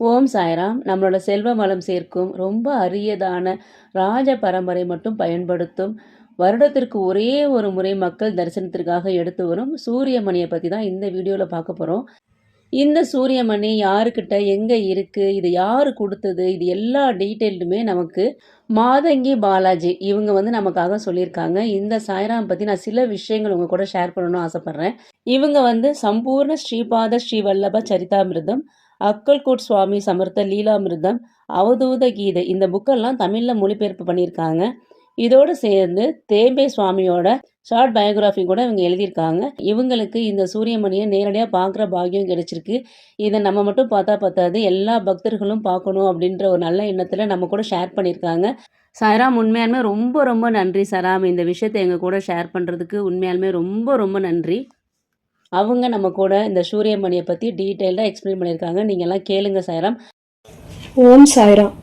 ஓம் சாய்ராம். நம்மளோட செல்வ வளம் சேர்க்கும் ரொம்ப அரியதான ராஜ பரம்பரை மட்டும் பயன்படுத்தும். வருடத்திற்கு ஒரே ஒரு முறை மக்கள் தரிசனத்திற்காக எடுத்து வரும் சூரியமணியை பற்றி தான் இந்த வீடியோவில் பார்க்க போகிறோம் இந்த சூரியமணி யாருக்கிட்ட எங்கே இருக்குது இது யார் கொடுத்தது இது எல்லா டீட்டெயிலுமே நமக்கு மாதங்கி பாலாஜி இவங்க வந்து நமக்காக சொல்லியிருக்காங்க. இந்த சாய்ராம் பற்றி நான் சில விஷயங்கள் உங்கள் கூட ஷேர் பண்ணணும்னு ஆசைப்பட்றேன். இவங்க வந்து சம்பூர்ண ஸ்ரீபாத ஸ்ரீவல்லப சரிதாமிர்தம். அக்கல்கோட் சுவாமி சமர்த்த லீலாமிருதம் அவதூத கீதை இந்த புக்கெல்லாம் தமிழில் மொழிபெயர்ப்பு பண்ணியிருக்காங்க. இதோடு சேர்ந்து தேம்பே சுவாமியோட ஷார்ட் பயோகிராஃபி கூட இவங்க எழுதியிருக்காங்க. இவங்களுக்கு இந்த சூரியமணியை நேரடியாக பார்க்குற பாக்கியம் கிடைச்சிருக்கு. இதை நம்ம மட்டும் பார்த்தா பார்த்தாது எல்லா பக்தர்களும் பார்க்கணும் அப்படின்ற ஒரு நல்ல எண்ணத்தில் நம்ம கூட ஷேர் பண்ணியிருக்காங்க. சாய்ராம் உண்மையாலுமே ரொம்ப ரொம்ப நன்றி சராம் இந்த விஷயத்தை எங்கள் கூட ஷேர் பண்ணுறதுக்கு உண்மையாலுமே ரொம்ப ரொம்ப நன்றி. அவங்க நம்ம கூட இந்த சூரியமணியை பற்றி டீட்டெயில்டாக எக்ஸ்பிளைன் பண்ணியிருக்காங்க. நீங்கள்லாம் கேளுங்க சாய்ராம். ஓம் சாய்ராம்.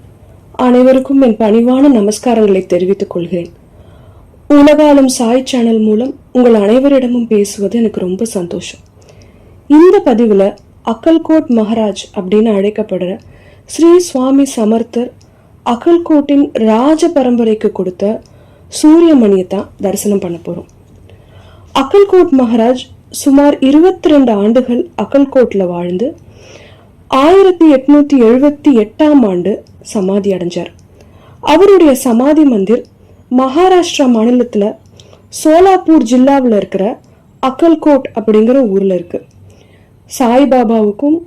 அனைவருக்கும் என் பணிவான நமஸ்காரங்களை தெரிவித்துக் கொள்கிறேன். உலகாலம் சாய் சேனல் மூலம் உங்கள் அனைவரிடமும் பேசுவது எனக்கு ரொம்ப சந்தோஷம். இந்த பதிவில் அக்கல்கோட் மகாராஜ் அப்படின்னு அழைக்கப்படுற ஸ்ரீ சுவாமி சமர்த்தர் அகல்கோட்டின் ராஜ பரம்பரைக்கு கொடுத்த சூரியமணியை தான் தரிசனம் பண்ண போகிறோம் அக்கல்கோட் மகாராஜ் சுமார் இருபத்தி ரெண்டு ஆண்டுகள் அக்கல்கோட்டில் வாழ்ந்து ஆயிரத்தி எட்நூத்தி எழுபத்தி எட்டாம் ஆண்டு சமாதி அடைஞ்சார். அவருடைய சமாதி மந்திர் மகாராஷ்டிரா மாநிலத்தில் சோலாப்பூர் ஜில்லாவில் இருக்கிற அக்கல்கோட் அப்படிங்கிற ஊரில் இருக்கு. சாய்பாபாவுக்கும்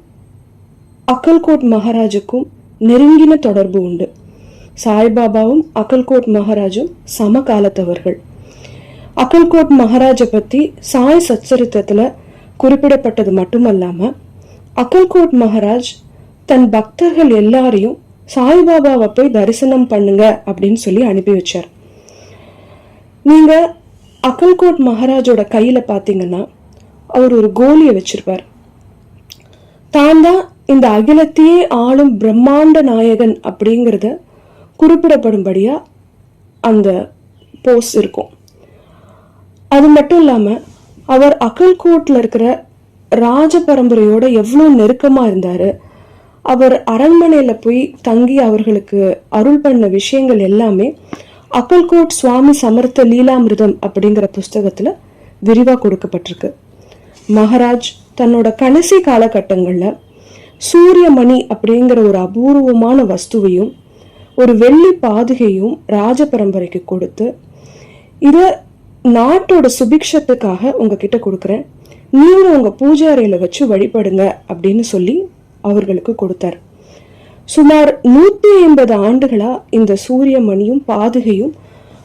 அக்கல்கோட் மகாராஜுக்கும் நெருங்கின தொடர்பு உண்டு. சாய்பாபாவும் அக்கல்கோட் மகாராஜும் சமகாலத்தவர்கள். அக்கல்கோட் மகாராஜை பற்றி சாய் சச்சரித்திரத்தில் குறிப்பிடப்பட்டது மட்டுமல்லாமல் அக்கல்கோட் மகாராஜ் தன் பக்தர்கள் எல்லாரையும் சாய்பாபாவை போய் தரிசனம் பண்ணுங்க அப்படின்னு சொல்லி அனுப்பி வச்சார். நீங்க அக்கல்கோட் மகாராஜோட கையில் பார்த்தீங்கன்னா அவர் ஒரு கோலியை வச்சிருப்பார். தான் தான் இந்த அகிலத்தையே ஆளும் பிரம்மாண்ட நாயகன் அப்படிங்கிறத குறிப்பிடப்படும்படியா அந்த போஸ் இருக்கும். அது மட்டும் இல்லாமல் அவர் அகல்கோட்டில் இருக்கிற ராஜ பரம்பரையோட எவ்வளோ நெருக்கமாக இருந்தார் அவர் அரண்மனையில் போய் தங்கி அவர்களுக்கு அருள் பண்ண விஷயங்கள் எல்லாமே அக்கல்கோட் சுவாமி சமர்த்த லீலாமிர்தம் அப்படிங்கிற புஸ்தகத்தில் விரிவாக கொடுக்கப்பட்டிருக்கு. மகாராஜ் தன்னோட கடைசி காலகட்டங்களில் சூரியமணி அப்படிங்கிற ஒரு அபூர்வமான வஸ்துவையும் ஒரு வெள்ளி பாதுகையும் ராஜ பரம்பரைக்கு கொடுத்து இதை நாட்டோட சுபிக்ஷத்துக்காக உங்ககிட்ட கொடுக்குறேன். நீங்க உங்க பூஜை வச்சு வழிபடுங்க அப்படின்னு சொல்லி அவர்களுக்கு கொடுத்தார். சுமார் நூத்தி ஐம்பது ஆண்டுகளா இந்த சூரிய மணியும் பாதுகையும்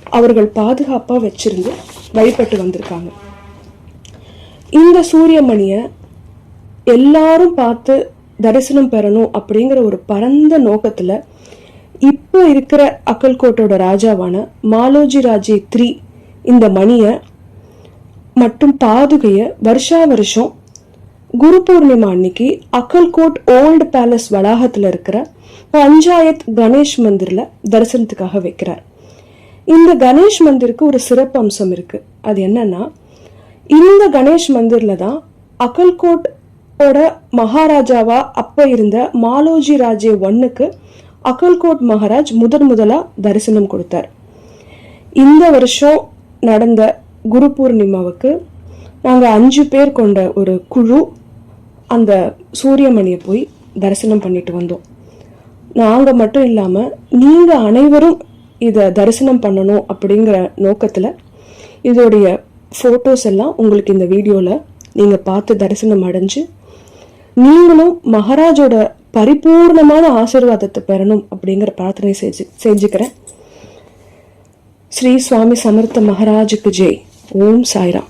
அவர்கள் பாதுகாப்பா வச்சிருந்து வழிபட்டு வந்திருக்காங்க. இந்த சூரிய மணியை எல்லாரும் பார்த்து தரிசனம் பெறணும் அப்படிங்கிற ஒரு பரந்த நோக்கத்துல இப்போ இருக்கிற அக்கல்கோட்டோட ராஜாவான மாலோஜி ராஜே த்ரீ இந்த மணியை மற்றும் பாதுகையை வருஷா வருஷம் குரு பூர்ணிமா அன்னைக்கு அக்கல்கோட் ஓல்டு பேலஸ் வளாகத்தில் இருக்கிற பஞ்சாயத் கணேஷ் மந்திரில் தரிசனத்துக்காக வைக்கிறார். இந்த கணேஷ் மந்திருக்கு ஒரு சிறப்பு அம்சம் இருக்குது அது என்னன்னா இந்த கணேஷ் மந்திரில் தான் அக்கல்கோட்டோட மகாராஜாவா அப்போ இருந்த மாலோஜி ராஜே ஒன்னுக்கு அக்கல்கோட் மகாராஜ் முதன் முதலாக தரிசனம் கொடுத்தார். இந்த வருஷம் நடந்த குரு பூர்ணிமாவுக்கு நாங்கள் அஞ்சு பேர் கொண்ட ஒரு குழு அந்த சூரியமணியை போய் தரிசனம் பண்ணிட்டு வந்தோம். நாங்கள் மட்டும் இல்லாமல் நீங்கள் அனைவரும் இதை தரிசனம் பண்ணணும் அப்படிங்கிற நோக்கத்தில் இதோடைய ஃபோட்டோஸ் எல்லாம் உங்களுக்கு இந்த வீடியோவில் நீங்கள் பார்த்து தரிசனம் அடைஞ்சு நீங்களும் மகாராஜோட பரிபூர்ணமான ஆசீர்வாதத்தை பெறணும் அப்படிங்கிற பிரார்த்தனை செஞ்சு செஞ்சுக்கிறேன். ஸ்ரீ சுவாமி சமர்த்த மகாராஜுக்கு ஜெய் ஓம் சாய்ராம்